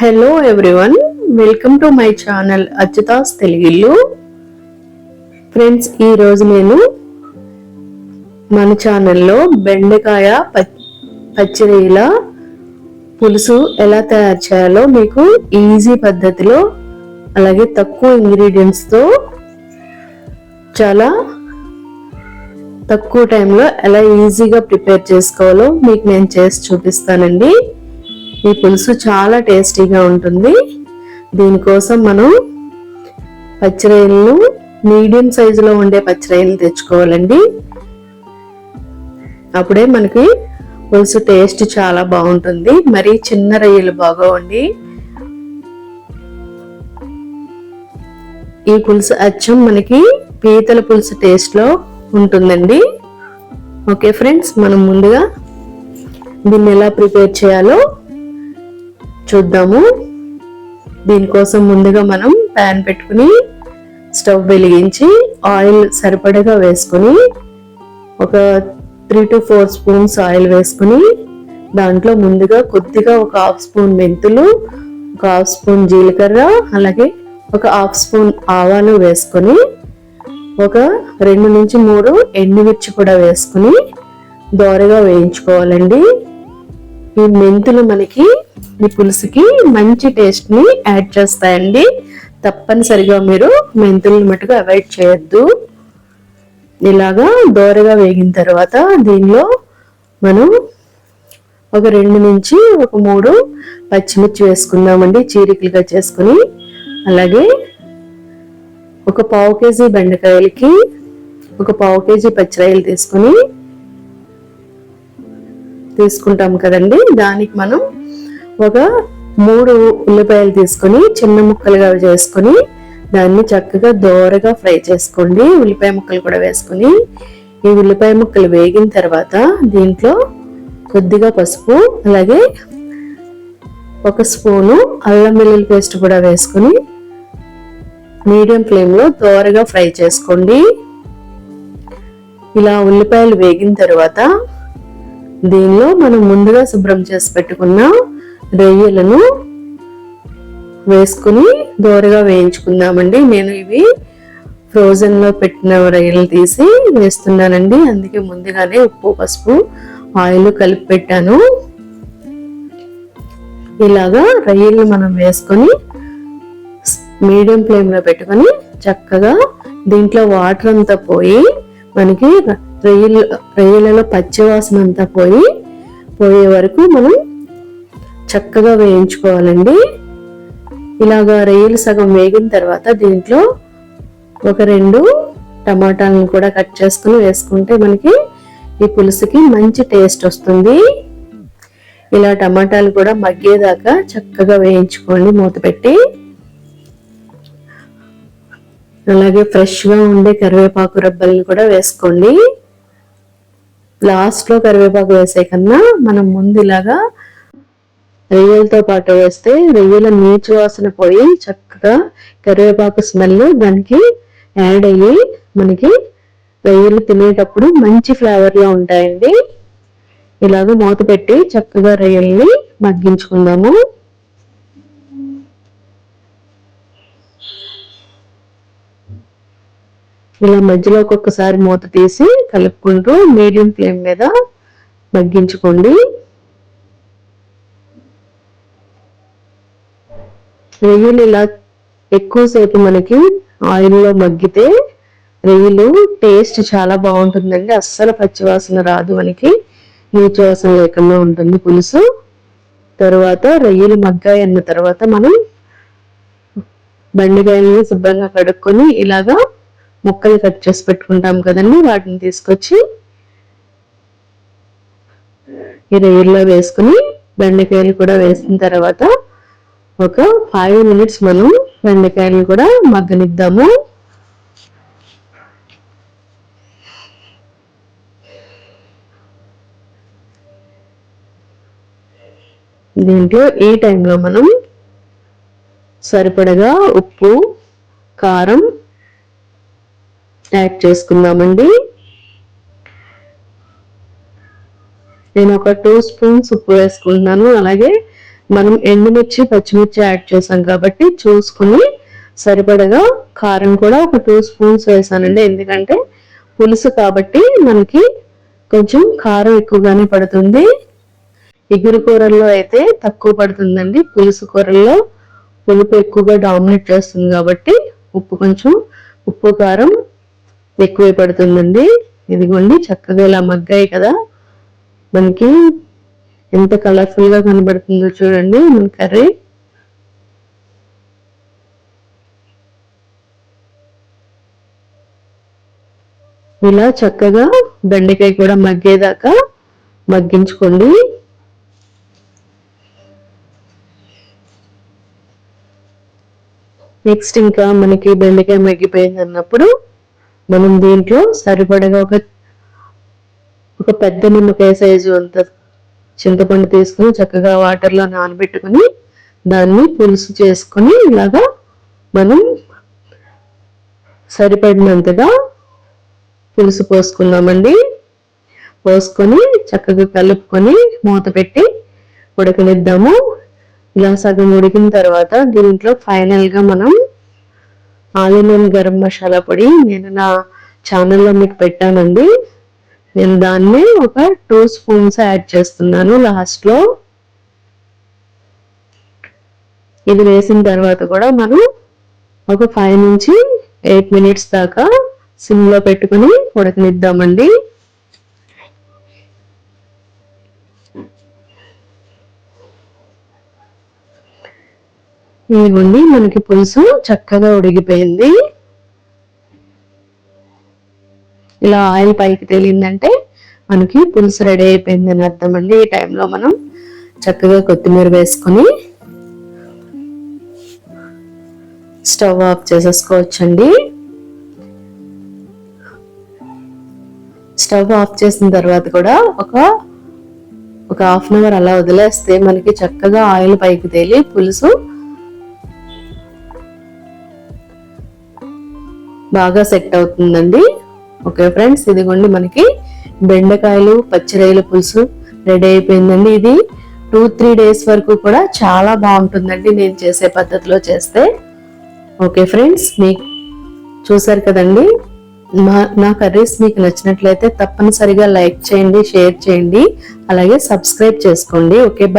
Hello everyone welcome to my channel Achyuta's Telugillu friends ఈరోజు నేను మన ఛానల్లో బెండకాయ ప- ఇలా పులుసు ఎలా తయారు చేయాలో మీకు ఈజీ పద్ధతిలో అలాగే తక్కువ ఇంగ్రీడియంట్స్తో చాలా తక్కువ టైంలో ఎలా ఈజీగా ప్రిపేర్ చేసుకోవాలో మీకు నేను చేసి చూపిస్తానండి. ఈ పులుసు చాలా టేస్టీగా ఉంటుంది. దీనికోసం మనం పచ్చిరొయ్యలను మీడియం సైజులో ఉండే పచ్చిరొయ్యలు తెచ్చుకోవాలండి. అప్పుడే మనకి పులుసు టేస్ట్ చాలా బాగుంటుంది. మరి చిన్న రొయ్యలు బాగోండి ఈ పులుసు అచ్చం మనకి పీతల పులుసు టేస్ట్లో ఉంటుందండి. ఓకే ఫ్రెండ్స్ మనం ముందుగా దీన్ని ఎలా ప్రిపేర్ చేయాలో చూద్దాము. దీనికోసం ముందుగా మనం ప్యాన్ పెట్టుకుని స్టవ్ వెలిగించి ఆయిల్ సరిపడగా వేసుకుని ఒక three to four spoons oil వేసుకుని దాంట్లో ముందుగా కొద్దిగా ఒక హాఫ్ స్పూన్ మెంతులు ఒక హాఫ్ స్పూన్ జీలకర్ర అలాగే ఒక హాఫ్ స్పూన్ ఆవాలు వేసుకొని ఒక రెండు నుంచి మూడు ఎండుమిర్చి కూడా వేసుకుని దోరగా వేయించుకోవాలండి. ఈ మెంతులు మనకి ఈ పులుసుకి మంచి టేస్ట్ని యాడ్ చేస్తాయండి. తప్పనిసరిగా మీరు మెంతులను మటుకు అవాయిడ్ చేయొద్దు. ఇలాగా దోరగా వేగిన తర్వాత దీనిలో మనం ఒక రెండు నుంచి ఒక మూడు పచ్చిమిర్చి వేసుకుందామండి చీరికలుగా చేసుకుని. అలాగే ఒక పావు కేజీ బెండకాయలకి ఒక పావు కేజీ పచ్చిరాయలు తీసుకుని తీసుకుంటాం కదండి. దానికి మనం ఒక మూడు ఉల్లిపాయలు తీసుకొని చిన్న ముక్కలుగా చేసుకొని దాన్ని చక్కగా దోరగా ఫ్రై చేసుకోండి. ఉల్లిపాయ ముక్కలు కూడా వేసుకొని ఈ ఉల్లిపాయ ముక్కలు వేగిన తర్వాత దీంట్లో కొద్దిగా పసుపు అలాగే ఒక స్పూను అల్లం వెల్లుల్లి పేస్ట్ కూడా వేసుకొని మీడియం ఫ్లేమ్లో దోరగా ఫ్రై చేసుకోండి. ఇలా ఉల్లిపాయలు వేగిన తర్వాత దీనిలో మనం ముందుగా శుభ్రం చేసి పెట్టుకున్న రొయ్యలను వేసుకుని దోరగా వేయించుకుందామండి. నేను ఇవి ఫ్రోజన్లో పెట్టిన రొయ్యలు తీసి వేస్తున్నానండి. అందుకే ముందుగానే ఉప్పు పసుపు ఆయిల్ కలిపి పెట్టాను. ఇలాగా రొయ్యలు మనం వేసుకొని మీడియం ఫ్లేమ్లో పెట్టుకొని చక్కగా దీంట్లో వాటర్ అంతా పోయి మనకి రొయ్యలు రొయ్యలలో పచ్చివాసన అంతా పోయి పోయే వరకు మనం చక్కగా వేయించుకోవాలండి. ఇలాగా రొయ్యలు సగం వేగిన తర్వాత దీంట్లో ఒక రెండు టమాటాలను కూడా కట్ చేసుకుని వేసుకుంటే మనకి ఈ పులుసుకి మంచి టేస్ట్ వస్తుంది. ఇలా టమాటాలు కూడా మగ్గేదాకా చక్కగా వేయించుకోండి మూత పెట్టి. అలాగే ఫ్రెష్గా ఉండే కరివేపాకు రబ్బల్ని కూడా వేసుకోండి. లాస్ట్లో కరివేపాకు వేసే కన్నా మనం ముందు ఇలాగా రొయ్యలతో పాటు వేస్తే రొయ్యల నీచు వాసన పోయి చక్కగా కరివేపాకు స్మెల్ దానికి యాడ్ అయ్యి మనకి రొయ్యలు తినేటప్పుడు మంచి ఫ్లేవర్గా ఉంటాయండి. ఇలాగ మూత పెట్టి చక్కగా రొయ్యల్ని మగ్గించుకుందాము. ఇలా మధ్యలో ఒక్కొక్కసారి మూత తీసి కలుపుకుంటూ మీడియం ఫ్లేమ్ మీద మగ్గించుకోండి. రొయ్యలు ఇలా ఎక్కువసేపు మనకి ఆయిల్లో మగ్గితే రొయ్యలు టేస్ట్ చాలా బాగుంటుందండి. అస్సలు పచ్చివాసన రాదు మనకి. నీచు వాసన లేకుండా ఉంటుంది పులుసు. తర్వాత రొయ్యలు మగ్గాయి అన్న తర్వాత మనం బండికాయలని శుభ్రంగా కడుక్కొని ఇలాగా ముక్కలు కట్ చేసి పెట్టుకుంటాం కదండి వాటిని తీసుకొచ్చి ఈ రొయ్యల్లో వేసుకుని బెండకాయలు కూడా వేసిన తర్వాత ఒక ఫైవ్ మినిట్స్ మనం బెండకాయలు కూడా మగ్గనిద్దాము. దీంట్లో ఈ టైంలో మనం సరిపడగా ఉప్పు కారం యాడ్ చేసుకుందామండి. నేను ఒక టూ స్పూన్స్ ఉప్పు వేసుకుంటున్నాను. అలాగే మనం ఎండుమిర్చి పచ్చిమిర్చి యాడ్ చేసాం కాబట్టి చూసుకుని సరిపడగా కారం కూడా ఒక టూ స్పూన్స్ వేసానండి. ఎందుకంటే పులుసు కాబట్టి మనకి కొంచెం కారం ఎక్కువగానే పడుతుంది. ఎగురు కూరల్లో అయితే తక్కువ పడుతుందండి. పులుసు కూరల్లో పులుపు ఎక్కువగా డామినేట్ చేస్తుంది కాబట్టి ఉప్పు కొంచెం ఉప్పు కారం ఎక్కువే పడుతుందండి. ఇదిగోండి చక్కగా ఇలా మగ్గాయి కదా. మనకి ఎంత కలర్ఫుల్గా కనబడుతుందో చూడండి మన కర్రీ. ఇలా చక్కగా బెండకాయ కూడా మగ్గేదాకా మగ్గించుకోండి. నెక్స్ట్ ఇంకా మనకి బెండకాయ మగ్గిపోయింది అన్నప్పుడు మనం దీంట్లో సరిపడగా ఒక ఒక పెద్ద నిమ్మకాయ సైజు అంత చింతపండు తీసుకుని చక్కగా వాటర్లో నానబెట్టుకుని దాన్ని పులుసు చేసుకొని ఇలాగా మనం సరిపడినంతగా పులుసు పోసుకున్నామండి పోసుకొని చక్కగా కలుపుకొని మూత పెట్టి ఉడకనిద్దాము. ఇలా సగం ఉడికిన తర్వాత దీంట్లో ఫైనల్గా మనం ఆలినన్ గరం మసాలా పొడి నేను నా ఛానల్లో మీకు పెట్టానండి. నేను దాన్ని ఒక టూ స్పూన్స్ యాడ్ చేస్తున్నాను లాస్ట్లో. ఇది వేసిన తర్వాత కూడా మనం ఒక ఫైవ్ నుంచి ఎయిట్ మినిట్స్ దాకా సిమ్లో పెట్టుకుని ఉడకనిద్దామండి. ఇదిగోండి మనకి పులుసు చక్కగా ఉడిగిపోయింది ఇలా ఆయిల్ పైకి తేలిందంటే మనకి పులుసు రెడీ అయిపోయింది అని అర్థం అండి. ఈ టైంలో మనం చక్కగా కొత్తిమీర వేసుకొని స్టవ్ ఆఫ్ చేసేసుకోవచ్చండి. స్టవ్ ఆఫ్ చేసిన తర్వాత కూడా ఒక ఒక హాఫ్ అన్ అవర్ అలా వదిలేస్తే మనకి చక్కగా ఆయిల్ పైకి తేలి పులుసు బాగా సెట్ అవుతుందండి. ఓకే ఫ్రెండ్స్ ఇదిగోండి మనకి బెండకాయలు పచ్చిరాయల పులుసు రెడీ అయిపోయిందండి. ఇది టూ త్రీ డేస్ వరకు కూడా చాలా బాగుంటుందండి నేను చేసే పద్ధతిలో చేస్తే. ఓకే ఫ్రెండ్స్ మీకు చూసారు కదండి? మా నా కర్రీస్ మీకు నచ్చినట్లయితే తప్పనిసరిగా లైక్ చేయండి షేర్ చేయండి అలాగే సబ్స్క్రైబ్ చేసుకోండి. Okay bye.